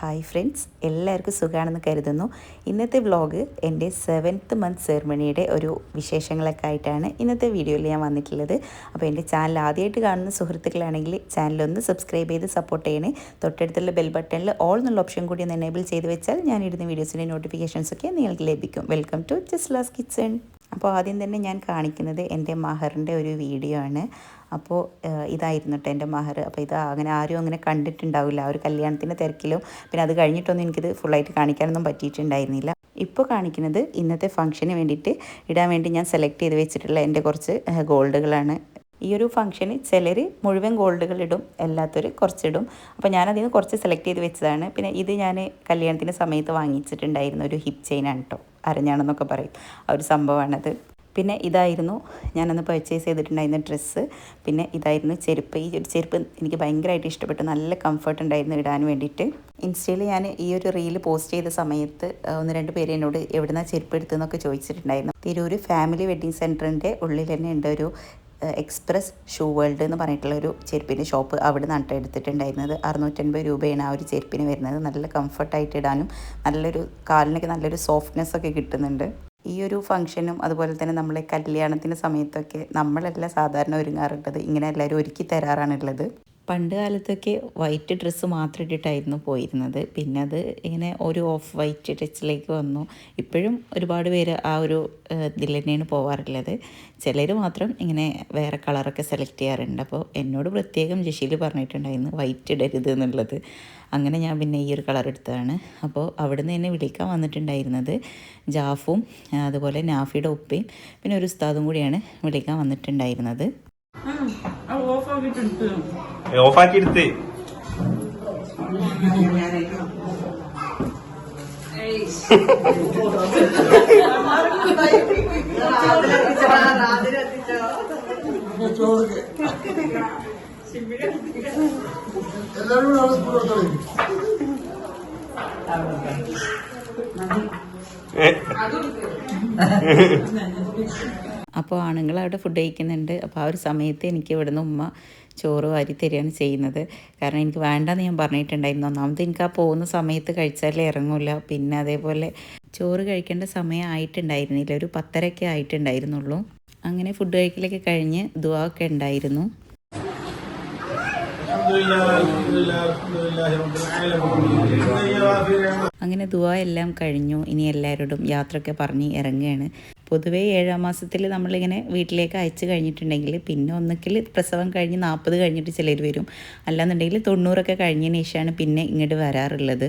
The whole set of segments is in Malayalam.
ഹായ് ഫ്രണ്ട്സ് എല്ലാവർക്കും സുഖമാണെന്ന് കരുതുന്നു. ഇന്നത്തെ വ്ളോഗ് എന്റെ സെവൻത്ത് മന്ത് സെർമണിയുടെ ഒരു വിശേഷങ്ങളൊക്കെ ആയിട്ടാണ് ഇന്നത്തെ വീഡിയോയിൽ ഞാൻ വന്നിട്ടുള്ളത്. അപ്പോൾ എന്റെ ചാനൽ ആദ്യമായിട്ട് കാണുന്ന സുഹൃത്തുക്കളാണെങ്കിൽ ചാനലൊന്ന് സബ്സ്ക്രൈബ് ചെയ്ത് സപ്പോർട്ട് ചെയ്യണേ. തൊട്ടടുത്തുള്ള ബെൽ ബട്ടണിൽ ഓൾ എന്നുള്ള ഓപ്ഷൻ കൂടി ഒന്ന് എനേബിൾ ചെയ്ത് വെച്ചാൽ ഞാൻ ഇടുന്ന വീഡിയോസിന്റെ നോട്ടിഫിക്കേഷൻസ് ഒക്കെ നിങ്ങൾക്ക് ലഭിക്കും. വെൽക്കം ടു ജസ്റ്റ് ലാസ് കിച്ചൺ അപ്പോൾ ആദ്യം തന്നെ ഞാൻ കാണിക്കുന്നത് എന്റെ മഹറിന്റെ ഒരു വീഡിയോ ആണ്. അപ്പോൾ ഇതായിരുന്നു കേട്ടോ എന്റെ മഹർ. അപ്പോൾ ഇത് അങ്ങനെ ആരും അങ്ങനെ കണ്ടിട്ടുണ്ടാവില്ല. ആ ഒരു കല്യാണത്തിന്റെ തിരക്കിലും പിന്നെ അത് കഴിഞ്ഞിട്ടൊന്നും എനിക്കിത് ഫുള്ളായിട്ട് കാണിക്കാനൊന്നും പറ്റിയിട്ടുണ്ടായിരുന്നില്ല. ഇപ്പോൾ കാണിക്കുന്നത് ഇന്നത്തെ ഫംഗ്ഷന് വേണ്ടിയിട്ട് ഇടാൻ വേണ്ടി ഞാൻ സെലക്ട് ചെയ്ത് വെച്ചിട്ടുള്ള എന്റെ കുറച്ച് ഗോൾഡുകളാണ്. ഈ ഒരു ഫംഗ്ഷന് ചിലർ മുഴുവൻ ഗോൾഡുകൾ ഇടും അല്ലാത്തവർ കുറച്ചിടും. അപ്പോൾ ഞാൻ അതിൽ നിന്ന് കുറച്ച് സെലക്ട് ചെയ്ത് വെച്ചതാണ്. പിന്നെ ഇത് ഞാൻ കല്യാണത്തിന്റെ സമയത്ത് വാങ്ങിച്ചിട്ടുണ്ടായിരുന്ന ഒരു ഹിപ്പ് ചെയിനാണ് കേട്ടോ അരഞ്ഞാണെന്നൊക്കെ പറയും. ആ ഒരു സംഭവമാണത്. പിന്നെ ഇതായിരുന്നു ഞാനന്ന് പർച്ചേസ് ചെയ്തിട്ടുണ്ടായിരുന്ന ഡ്രസ്സ് പിന്നെ ഇതായിരുന്നു ചെരുപ്പ്. ഈ ഒരു ചെരുപ്പ് എനിക്ക് ഭയങ്കരമായിട്ട് ഇഷ്ടപ്പെട്ടു. നല്ല കംഫർട്ട് ഉണ്ടായിരുന്നു ഇടാൻ വേണ്ടിയിട്ട്. ഇൻസ്റ്റയിൽ ഞാൻ ഈ ഒരു റീൽ പോസ്റ്റ് ചെയ്ത സമയത്ത് ഒന്ന് രണ്ട് പേര് എന്നോട് എവിടുന്നാ ചെരുപ്പ് എടുത്തതെന്നൊക്കെ ചോദിച്ചിട്ടുണ്ടായിരുന്നു. തിരൂർ ഫാമിലി വെഡ്ഡിങ് സെന്ററിന്റെ ഉള്ളിൽ തന്നെ ഉണ്ട് ഒരു എക്സ്പ്രസ് ഷൂ വേൾഡ് എന്ന് പറഞ്ഞിട്ടുള്ള ഒരു ചെരുപ്പിന്റെ ഷോപ്പ് അവിടെ നിന്നാണ് എടുത്തിട്ടുണ്ടായിരുന്നത്. അറുന്നൂറ്റൻപത് രൂപയാണ് ആ ഒരു ചെരുപ്പിന് വരുന്നത്. നല്ല കംഫർട്ടായിട്ട് ഇടാനും നല്ലൊരു കാലിനൊക്കെ നല്ലൊരു സോഫ്റ്റ്നെസ് ഒക്കെ കിട്ടുന്നുണ്ട്. ഈ ഒരു ഫംഗ്ഷനും അതുപോലെ തന്നെ നമ്മളെ കല്യാണത്തിന്റെ സമയത്തൊക്കെ നമ്മളല്ല സാധാരണ ഒരുങ്ങാറുള്ളത് ഇങ്ങനെ എല്ലാവരും ഒരുക്കി തരാറാണുള്ളത് പണ്ട് കാലത്തൊക്കെ വൈറ്റ് ഡ്രസ്സ് മാത്രം ഇട്ടിട്ടായിരുന്നു പോയിരുന്നത്. പിന്നെ അത് ഇങ്ങനെ ഒരു ഓഫ് വൈറ്റ് ടച്ചിലേക്ക് വന്നു. ഇപ്പോഴും ഒരുപാട് പേര് ആ ഒരു ഇതിൽ തന്നെയാണ് പോവാറുള്ളത്. ചിലർ മാത്രം ഇങ്ങനെ വേറെ കളറൊക്കെ സെലക്ട് ചെയ്യാറുണ്ട്. അപ്പോൾ എന്നോട് പ്രത്യേകം ജഷീൽ പറഞ്ഞിട്ടുണ്ടായിരുന്നു വൈറ്റ് ഇടരുത് എന്നുള്ളത്. അങ്ങനെ ഞാൻ പിന്നെ ഈ ഒരു കളർ എടുത്തതാണ്. അപ്പോൾ അവിടുന്ന് എന്നെ വിളിക്കാൻ വന്നിട്ടുണ്ടായിരുന്നത് ജാഫും അതുപോലെ നാഫിയുടെ ഉപ്പയും പിന്നെ ഒരു ഉസ്താദും കൂടിയാണ് വിളിക്കാൻ വന്നിട്ടുണ്ടായിരുന്നത്. ഓഫാക്കി എടുത്ത് എല്ലാവരും കൂടെ സ്കൂൾ എടുത്തോളൂ അപ്പോൾ ആണുങ്ങൾ അവിടെ ഫുഡ് കഴിക്കുന്നുണ്ട്. അപ്പോൾ ആ ഒരു സമയത്ത് എനിക്ക് ഇവിടുന്ന് ഉമ്മ ചോറ് വാരി തരികയാണ് ചെയ്യുന്നത്. കാരണം എനിക്ക് വേണ്ടെന്ന് ഞാൻ പറഞ്ഞിട്ടുണ്ടായിരുന്നു. ഒന്നാമത് എനിക്ക് ആ പോകുന്ന സമയത്ത് കഴിച്ചാലേ ഇറങ്ങൂല. പിന്നെ അതേപോലെ ചോറ് കഴിക്കേണ്ട സമയം ആയിട്ടുണ്ടായിരുന്നില്ല. ഒരു പത്തരയൊക്കെ ആയിട്ടുണ്ടായിരുന്നുള്ളൂ. അങ്ങനെ ഫുഡ് കഴിക്കലൊക്കെ കഴിഞ്ഞ് ദുവാ ഒക്കെ ഉണ്ടായിരുന്നു. അങ്ങനെ ദുവാ എല്ലാം കഴിഞ്ഞു. ഇനി എല്ലാവരോടും യാത്രയൊക്കെ പറഞ്ഞ് ഇറങ്ങുകയാണ്. പൊതുവേ ഏഴാം മാസത്തിൽ നമ്മളിങ്ങനെ വീട്ടിലേക്ക് അയച്ചു കഴിഞ്ഞിട്ടുണ്ടെങ്കിൽ പിന്നെ ഒന്നിക്കിൽ പ്രസവം കഴിഞ്ഞ് നാൽപ്പത് കഴിഞ്ഞിട്ട് ചിലർ വരും. അല്ലാന്നുണ്ടെങ്കിൽ തൊണ്ണൂറൊക്കെ കഴിഞ്ഞതിന് ശേഷമാണ് പിന്നെ ഇങ്ങോട്ട് വരാറുള്ളത്.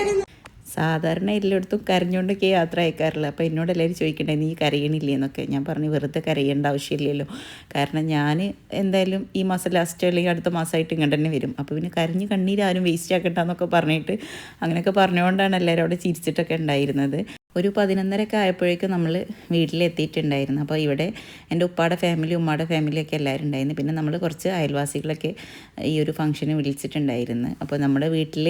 സാധാരണ എല്ലായിടത്തും കരഞ്ഞുകൊണ്ടൊക്കെ യാത്ര അയക്കാറില്ല അപ്പോൾ എന്നോട് എല്ലാവരും ചോദിക്കണ്ടേ നീ കരയണില്ലേ? എന്നൊക്കെ. ഞാൻ പറഞ്ഞു വെറുതെ കരയേണ്ട ആവശ്യമില്ലല്ലോ. കാരണം ഞാൻ എന്തായാലും ഈ മാസം ലാസ്റ്റ് അല്ലെങ്കിൽ അടുത്ത മാസമായിട്ട് ഇങ്ങോട്ട് തന്നെ വരും. അപ്പോൾ പിന്നെ കരഞ്ഞ് കണ്ണീരാരും വേസ്റ്റ് ആക്കണ്ടെന്നൊക്കെ പറഞ്ഞിട്ട് അങ്ങനെയൊക്കെ പറഞ്ഞുകൊണ്ടാണ് എല്ലാവരും അവിടെ ചിരിച്ചിട്ടൊക്കെ ഉണ്ടായിരുന്നത്. ഒരു പതിനൊന്നരയൊക്കെ ആയപ്പോഴേക്കും നമ്മൾ വീട്ടിലെത്തിയിട്ടുണ്ടായിരുന്നു. അപ്പോൾ ഇവിടെ എന്റെ ഉപ്പാടെ ഫാമിലി ഉമ്മാടെ ഫാമിലിയൊക്കെ എല്ലാവരും ഉണ്ടായിരുന്നു. പിന്നെ നമ്മൾ കുറച്ച് അയൽവാസികളൊക്കെ ഈ ഒരു ഫംഗ്ഷന് വിളിച്ചിട്ടുണ്ടായിരുന്നു. അപ്പോൾ നമ്മുടെ വീട്ടിൽ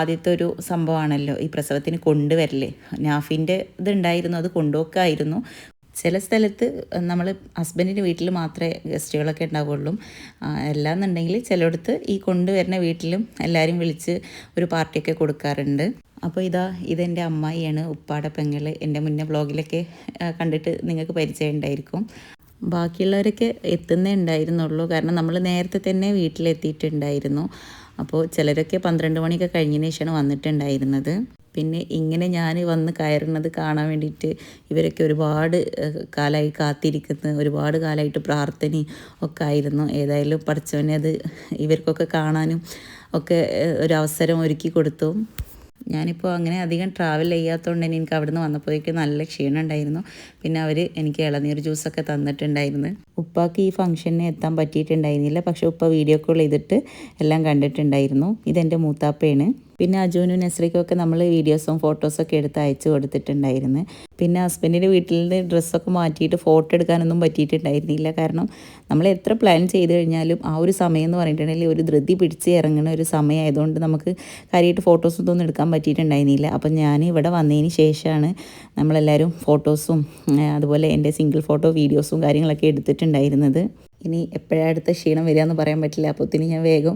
ആദ്യത്തെ ഒരു സംഭവമാണല്ലോ ഈ പ്രസവത്തിന് കൊണ്ടുവരല്ലേ നാഫിന്റെ ഇതുണ്ടായിരുന്നു അത് കൊണ്ടുപോക്കായിരുന്നു ചില സ്ഥലത്ത് നമ്മൾ ഹസ്ബൻഡിന്റെ വീട്ടിൽ മാത്രമേ ഗസ്റ്റുകളൊക്കെ ഉണ്ടാവുള്ളൂ അല്ലാന്നുണ്ടെങ്കിൽ ചിലയിടത്ത് ഈ കൊണ്ടുവരുന്ന വീട്ടിലും എല്ലാവരും വിളിച്ച് ഒരു പാർട്ടിയൊക്കെ കൊടുക്കാറുണ്ട്. അപ്പോൾ ഇതാ ഇതെന്റെ അമ്മായിയാണ് ഉപ്പാടെ പെങ്ങൾ എന്റെ മുന്നേ ബ്ലോഗിലൊക്കെ കണ്ടിട്ട് നിങ്ങൾക്ക് പരിചയം ഉണ്ടായിരിക്കും. ബാക്കിയുള്ളവരൊക്കെ എത്തുന്നേ ഉണ്ടായിരുന്നുള്ളൂ. കാരണം നമ്മൾ നേരത്തെ തന്നെ വീട്ടിലെത്തിയിട്ടുണ്ടായിരുന്നു. അപ്പോൾ ചിലരൊക്കെ പന്ത്രണ്ട് മണിയൊക്കെ കഴിഞ്ഞതിന് ശേഷമാണ് വന്നിട്ടുണ്ടായിരുന്നത്. പിന്നെ ഇങ്ങനെ ഞാൻ വന്ന് കയറുന്നത് കാണാൻ വേണ്ടിയിട്ട് ഇവരൊക്കെ ഒരുപാട് കാലമായി കാത്തിരിക്കുന്ന. ഒരുപാട് കാലമായിട്ട് പ്രാർത്ഥനയും ഒക്കെ ആയിരുന്നു. ഏതായാലും പഠിച്ചവനെ അത് ഇവർക്കൊക്കെ കാണാനും ഒക്കെ ഒരവസരം ഒരുക്കി കൊടുത്തു. ഞാനിപ്പോൾ അങ്ങനെ അധികം ട്രാവൽ ചെയ്യാത്തതുകൊണ്ട് തന്നെ എനിക്ക് അവിടുന്ന് വന്നപ്പോഴേക്കും നല്ല ക്ഷീണം ഉണ്ടായിരുന്നു. പിന്നെ അവർ എനിക്ക് ഇളനീർ ജ്യൂസൊക്കെ തന്നിട്ടുണ്ടായിരുന്നു. ഉപ്പാക്ക് ഈ ഫംഗ്ഷന് എത്താൻ പറ്റിയിട്ടുണ്ടായിരുന്നില്ല. പക്ഷേ ഉപ്പ വീഡിയോ കോൾ ചെയ്തിട്ട് എല്ലാം കണ്ടിട്ടുണ്ടായിരുന്നു. ഇതെന്റെ മൂത്താപ്പയാണ്. പിന്നെ അജുവിനും നസ്രിക്കും ഒക്കെ നമ്മൾ വീഡിയോസും ഫോട്ടോസൊക്കെ എടുത്ത് അയച്ചു കൊടുത്തിട്ടുണ്ടായിരുന്നു. പിന്നെ ഹസ്ബൻഡിന്റെ വീട്ടിൽ നിന്ന് ഡ്രസ്സൊക്കെ മാറ്റിയിട്ട് ഫോട്ടോ എടുക്കാനൊന്നും പറ്റിയിട്ടുണ്ടായിരുന്നില്ല. കാരണം നമ്മൾ എത്ര പ്ലാൻ ചെയ്ത് കഴിഞ്ഞാലും ആ ഒരു സമയം എന്ന് പറഞ്ഞിട്ടുണ്ടെങ്കിൽ ഒരു ധൃതി പിടിച്ച് ഇറങ്ങുന്ന ഒരു സമയമായതുകൊണ്ട് നമുക്ക് കാര്യമായിട്ട് ഫോട്ടോസും ഒന്നും എടുക്കാൻ പറ്റിയിട്ടുണ്ടായിരുന്നില്ല. അപ്പം ഞാൻ ഇവിടെ വന്നതിന് ശേഷമാണ് നമ്മളെല്ലാവരും ഫോട്ടോസും അതുപോലെ എന്റെ സിംഗിൾ ഫോട്ടോ വീഡിയോസും കാര്യങ്ങളൊക്കെ എടുത്തിട്ടുണ്ടായിരുന്നത്. ഇനി എപ്പോഴാണ് അടുത്ത ക്ഷീണം വരിക എന്ന് പറയാൻ പറ്റില്ല. അപ്പോഴത്തേന് ഞാൻ വേഗം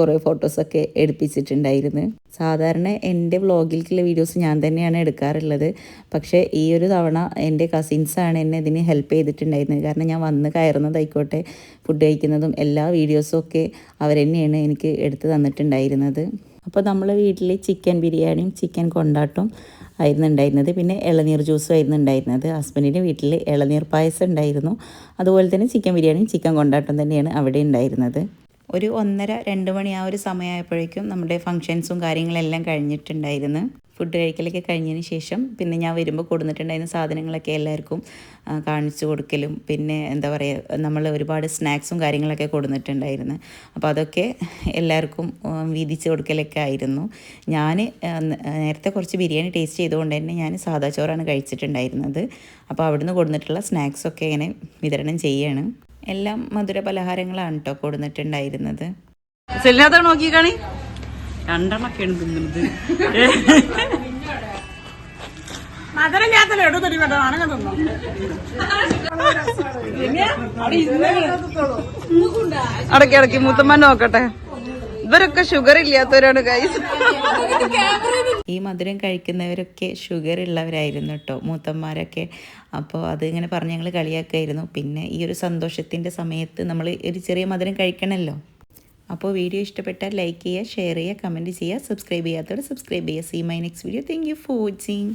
കുറേ ഫോട്ടോസൊക്കെ എടുപ്പിച്ചിട്ടുണ്ടായിരുന്നു. സാധാരണ എന്റെ വ്ളോഗിലേക്കുള്ള വീഡിയോസ് ഞാൻ തന്നെയാണ് എടുക്കാറുള്ളത്. പക്ഷേ ഈ ഒരു തവണ എന്റെ കസിൻസാണ് എന്നെ ഇതിന് ഹെൽപ്പ് ചെയ്തിട്ടുണ്ടായിരുന്നത്. കാരണം ഞാൻ വന്ന് കയറുന്നതായിക്കോട്ടെ ഫുഡ് കഴിക്കുന്നതും എല്ലാ വീഡിയോസും ഒക്കെ അവരെന്നെയാണ് എനിക്ക് എടുത്ത് തന്നിട്ടുണ്ടായിരുന്നത്. അപ്പോൾ നമ്മൾ വീട്ടിൽ ചിക്കൻ ബിരിയാണിയും ചിക്കൻ കൊണ്ടാട്ടും ആയിരുന്നു ഉണ്ടായിരുന്നത് പിന്നെ ഇളനീർ ജ്യൂസും ആയിരുന്നു ഉണ്ടായിരുന്നത് ഹസ്ബൻഡിന്റെ വീട്ടിൽ ഇളനീർ പായസം ഉണ്ടായിരുന്നു. അതുപോലെ തന്നെ ചിക്കൻ ബിരിയാണിയും ചിക്കൻ കൊണ്ടാട്ടം തന്നെയാണ് അവിടെ ഉണ്ടായിരുന്നത്. ഒരു ഒന്നര രണ്ട് മണി ആ ഒരു സമയമായപ്പോഴേക്കും നമ്മുടെ ഫങ്ഷൻസും കാര്യങ്ങളെല്ലാം കഴിഞ്ഞിട്ടുണ്ടായിരുന്നു. ഫുഡ് കഴിക്കലൊക്കെ കഴിഞ്ഞതിന് ശേഷം പിന്നെ ഞാൻ വരുമ്പോൾ കൊടുത്തിട്ടുണ്ടായിരുന്ന സാധനങ്ങളൊക്കെ എല്ലാവർക്കും കാണിച്ചു കൊടുക്കലും പിന്നെ എന്താ പറയുക നമ്മൾ ഒരുപാട് സ്നാക്സും കാര്യങ്ങളൊക്കെ കൊടുത്തിട്ടുണ്ടായിരുന്നു അപ്പോൾ അതൊക്കെ എല്ലാവർക്കും വീതിച്ച് കൊടുക്കലൊക്കെ ആയിരുന്നു. ഞാൻ നേരത്തെ കുറച്ച് ബിരിയാണി ടേസ്റ്റ് ചെയ്തുകൊണ്ട് തന്നെ ഞാൻ സാദാ ചോറാണ് കഴിച്ചിട്ടുണ്ടായിരുന്നത്. അപ്പോൾ അവിടുന്ന് കൊടുത്തിട്ടുള്ള സ്നാക്സൊക്കെ ഇങ്ങനെ വിതരണം ചെയ്യാണ്. എല്ലാം മധുര പലഹാരങ്ങളാണ് കേട്ടോ കൊടുത്തിട്ടുണ്ടായിരുന്നത് സെല്ലാത്ത നോക്കി കാണി? രണ്ടെണ്ണൊക്കെയാണ് തിന്നുന്നത്. മധുരം തടി തിന്നോ? അടക്കി അടക്കി മുത്തമ്മ നോക്കട്ടെ. ഇവരൊക്കെ ഷുഗർ ഇല്ലാത്തവരാണ് കൈസ് ഈ മധുരം കഴിക്കുന്നവരൊക്കെ ഷുഗർ ഉള്ളവരായിരുന്നു കേട്ടോ മൂത്തന്മാരൊക്കെ അപ്പോൾ അത് ഇങ്ങനെ പറഞ്ഞ് ഞങ്ങൾ കളിയാക്കായിരുന്നു. പിന്നെ ഈ ഒരു സന്തോഷത്തിന്റെ സമയത്ത് നമ്മൾ ഒരു ചെറിയ മധുരം കഴിക്കണമല്ലോ അപ്പോൾ വീഡിയോ ഇഷ്ടപ്പെട്ടാൽ ലൈക്ക് ചെയ്യുക ഷെയർ ചെയ്യുക കമന്റ് ചെയ്യുക സബ്സ്ക്രൈബ് ചെയ്യാത്തവർ സബ്സ്ക്രൈബ് ചെയ്യുക. See my next video thank you for watching